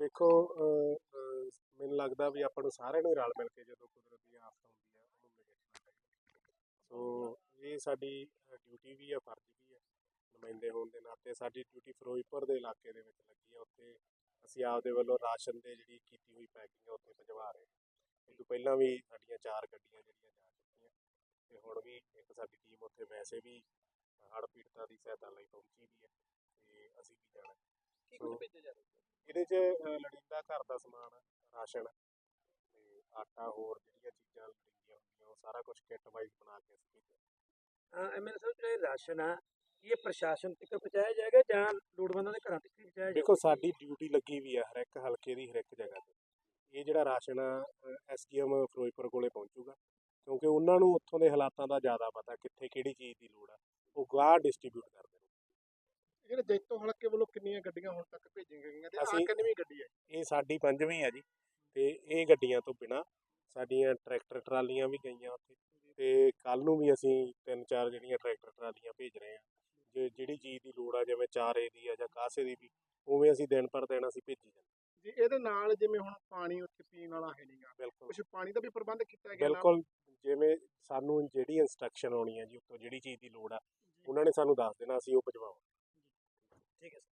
ਵੇਖੋ ਮੈਨੂੰ ਲੱਗਦਾ ਵੀ ਆਪਾਂ ਨੂੰ ਸਾਰਿਆਂ ਨੂੰ ਹੀ ਰਲ ਮਿਲ ਕੇ ਜਦੋਂ ਕੁਦਰਤ ਦੀ ਆਫਤ ਆਉਂਦੀ ਹੈ ਉਹਨੂੰ ਨਜਿੱਠਣਾ ਚਾਹੀਦਾ। ਸੋ ਇਹ ਸਾਡੀ ਡਿਊਟੀ ਵੀ ਹੈ ਫਰਜ਼ ਵੀ ਹੈ ਨੁਮਾਇੰਦੇ ਹੋਣ ਦੇ ਨਾਤੇ। ਸਾਡੀ ਡਿਊਟੀ ਫਿਰੋਜ਼ਪੁਰ ਦੇ ਇਲਾਕੇ ਦੇ ਵਿੱਚ ਲੱਗੀ ਹੈ ਉੱਥੇ ਅਸੀਂ ਆਪਦੇ ਵੱਲੋਂ ਰਾਸ਼ਨ ਦੇ ਜਿਹੜੀ ਕੀਤੀ ਹੋਈ ਪੈਕਿੰਗ ਉੱਥੇ ਪਹੁੰਚਵਾ ਰਹੇ ਹਾਂ। ਇਹ ਤੋਂ ਪਹਿਲਾਂ ਵੀ ਸਾਡੀਆਂ ਚਾਰ ਗੱਡੀਆਂ ਜਿਹੜੀਆਂ ਜਾ ਚੁੱਕੀਆਂ ਤੇ ਹੁਣ ਵੀ ਇੱਕ ਸਾਡੀ ਟੀਮ ਉੱਥੇ ਵੈਸੇ ਵੀ ਹੜ੍ਹ ਪੀੜਤਾਂ ਦੀ ਸਹਾਇਤਾ ਲਈ ਪਹੁੰਚੀ ਵੀ ਹੈ ਤੇ ਅਸੀਂ ਵੀ ਜਾਣਾ ਕੀ ਕੁਝ ਭੇਜਿਆ ਜਾ ਰਿਹਾ? ਇਹਦੇ 'ਚ ਅ, ਲੋੜੀਂਦਾ ਘਰ ਦਾ ਸਮਾਨ ਰਾਸ਼ਨ ਤੇ ਆਟਾ ਹੋਰ ਜਿਹੜੀਆਂ ਚੀਜ਼ਾਂ ਲੋੜੀਂਦੀਆਂ ਹੁੰਦੀਆਂ ਉਹ ਸਾਰਾ ਕੁਝ ਕਿੱਟ ਵਾਈਜ਼ ਬਣਾ ਕੇ ਅਸੀਂ ਭੇਜਿਆ ਐਮਐਲਏ ਸਾਹਿਬ ਜਿਹੜਾ ਇਹ ਰਾਸ਼ਨ ਆ ਕੀ ਇਹ ਪ੍ਰਸ਼ਾਸਨ ਤੱਕ ਪਹੁੰਚਾਇਆ ਜਾਏਗਾ ਜਾਂ ਲੋੜਵੰਦਾਂ ਦੇ ਘਰਾਂ ਤੱਕ ਹੀ ਪਹੁੰਚਾਇਆ ਜਾਏਗਾ? ਦੇਖੋ ਸਾਡੀ ਡਿਊਟੀ ਲੱਗੀ ਵੀ ਆ ਹਰ ਇੱਕ ਹਲਕੇ ਦੀ ਹਰ ਇੱਕ ਜਗ੍ਹਾ ਤੇ। ਇਹ ਜਿਹੜਾ ਰਾਸ਼ਨ ਆ ਐਸਡੀਐਮ ਫਿਰੋਜ਼ਪੁਰ ਕੋਲੇ ਪਹੁੰਚੂਗਾ ਕਿਉਂਕਿ ਉਹਨਾਂ ਨੂੰ ਉੱਥੋਂ ਦੇ ਹਾਲਾਤਾਂ ਦਾ ਜ਼ਿਆਦਾ ਪਤਾ ਕਿੱਥੇ ਕਿਹੜੀ ਚੀਜ਼ ਦੀ ਲੋੜ ਆ ਉਹ ਗਾਹ ਡਿਸਟ੍ਰੀਬਿਊਟ ਕਰਦੇ ਨੇ ਜਿਹੜੇ ਜੈਤੋ ਹਲਕੇ ਵੱਲੋਂ ਕਿੰਨੀਆਂ ਗੱਡੀਆਂ ਹੁਣ ਤੱਕ ਭੇਜੀਆਂ ਗਈਆਂ ਤੇ ਆ ਅਸੀਂ- ਕਿੰਨਵੀਂ ਗੱਡੀ ਹੈ? ਇਹ ਸਾਡੀ ਪੰਜਵੀਂ ਆ ਜੀ ਤੇ ਇਹ ਗੱਡੀਆਂ ਤੋਂ ਬਿਨਾ ਸਾਡੀਆਂ ਟਰੈਕਟਰ ਟਰਾਲੀਆਂ ਵੀ ਗਈਆਂ ਉੱਥੇ ਤੇ ਕੱਲ ਨੂੰ ਵੀ ਅਸੀਂ ਤਿੰਨ ਚਾਰ ਜਿਹੜੀਆਂ ਟਰੈਕਟਰ ਟਰਾਲੀਆਂ ਭੇਜ ਰਹੇ ਆ ਜੇ ਜਿਹੜੀ ਚੀਜ਼ ਦੀ ਲੋੜ ਆ ਜਿਵੇਂ ਚਾਰੇ ਦੀ ਆ ਜਾਂ ਕਾਸੇ ਦੀ ਵੀ ਉਵੇਂ ਅਸੀਂ ਦਿਨ ਪਰ ਦਿਨ ਅਸੀਂ ਭੇਜੀ ਜਾਂਦੇ ਜੀ ਇਹਦੇ ਨਾਲ ਜਿਵੇਂ ਹੁਣ ਪਾਣੀ ਉੱਥੇ ਪੀਣ ਵਾਲਾ ਹੈ ਨਹੀਂਗਾ ਬਿਲਕੁਲ। ਕੁਝ ਪਾਣੀ ਦਾ ਵੀ ਪ੍ਰਬੰਧ ਕੀਤਾ ਗਿਆ ਨਾਲ? ਬਿਲਕੁਲ ਜਿਵੇਂ ਸਾਨੂੰ ਜਿਹੜੀ ਇਨਸਟਰਕਸ਼ਨ ਆਉਣੀ ਆ ਜੀ ਉੱਤੋਂ ਜਿਹੜੀ ਚੀਜ਼ ਦੀ ਲੋੜ ਆ ਉਹਨਾਂ ਨੇ ਸਾਨੂੰ ਦੱਸ ਦੇਣਾ ਅਸੀਂ ਉਹ ਭਜਵਾਵਾਂਗੇ। ਠੀਕ ਹੈ ਸਰ